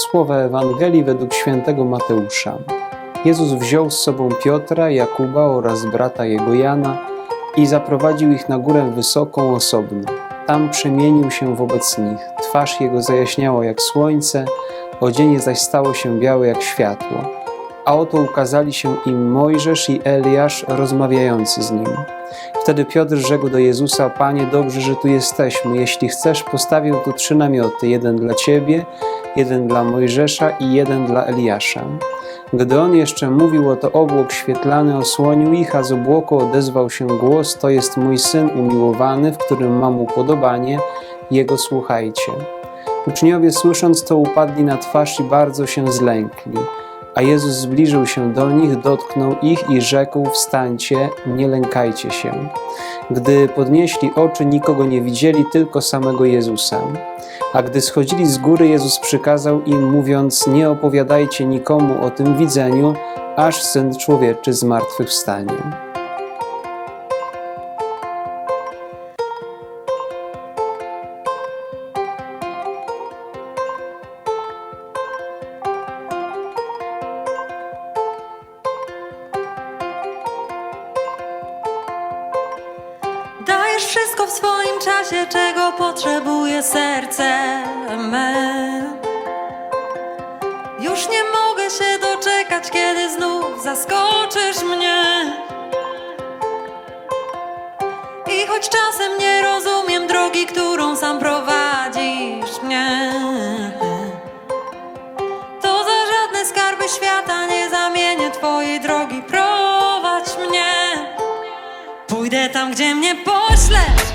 Słowa Ewangelii według świętego Mateusza. Jezus wziął z sobą Piotra, Jakuba oraz brata jego Jana i zaprowadził ich na górę wysoką osobno. Tam przemienił się wobec nich. Twarz jego zajaśniała jak słońce, odzienie zaś stało się białe jak światło. A oto ukazali się im Mojżesz i Eliasz rozmawiający z nim. Wtedy Piotr rzekł do Jezusa: Panie, dobrze, że tu jesteśmy. Jeśli chcesz, postawię tu trzy namioty: jeden dla ciebie, jeden dla Mojżesza i jeden dla Eliasza. Gdy on jeszcze mówił, oto obłok świetlany osłonił ich, a z obłoku odezwał się głos: To jest mój syn umiłowany, w którym mam upodobanie, jego słuchajcie. Uczniowie słysząc to upadli na twarz i bardzo się zlękli. A Jezus zbliżył się do nich, dotknął ich i rzekł: Wstańcie, nie lękajcie się. Gdy podnieśli oczy, nikogo nie widzieli, tylko samego Jezusa. A gdy schodzili z góry, Jezus przykazał im, mówiąc: Nie opowiadajcie nikomu o tym widzeniu, aż syn człowieczy zmartwychwstanie. Czasie, czego potrzebuje serce me. Już nie mogę się doczekać, kiedy znów zaskoczysz mnie. I choć czasem nie rozumiem drogi, którą sam prowadzisz mnie, to za żadne skarby świata nie zamienię Twojej drogi. Prowadź mnie. Pójdę tam, gdzie mnie poślesz.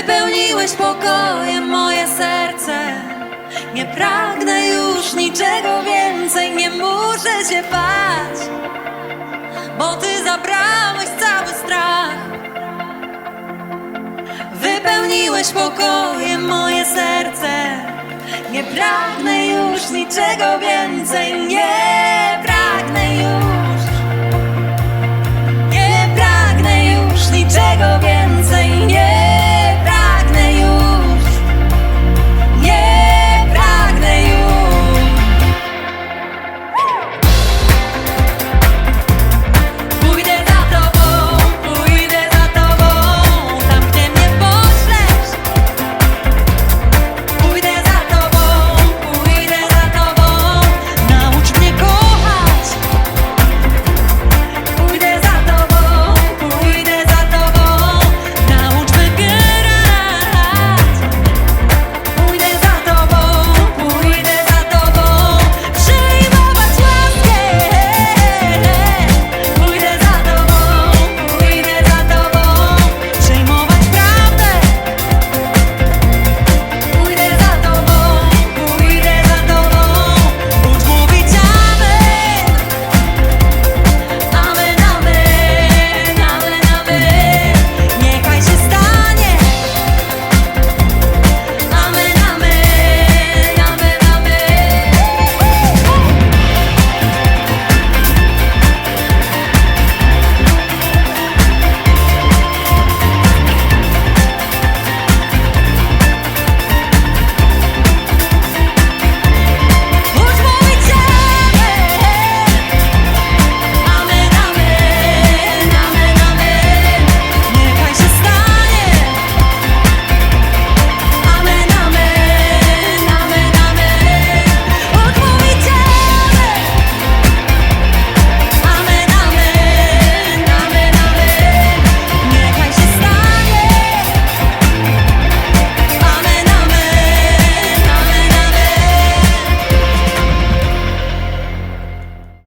Wypełniłeś pokojem moje serce. Nie pragnę już niczego więcej, nie muszę się bać, bo ty zabrałeś cały strach. Wypełniłeś pokojem moje serce. Nie pragnę już niczego więcej, nie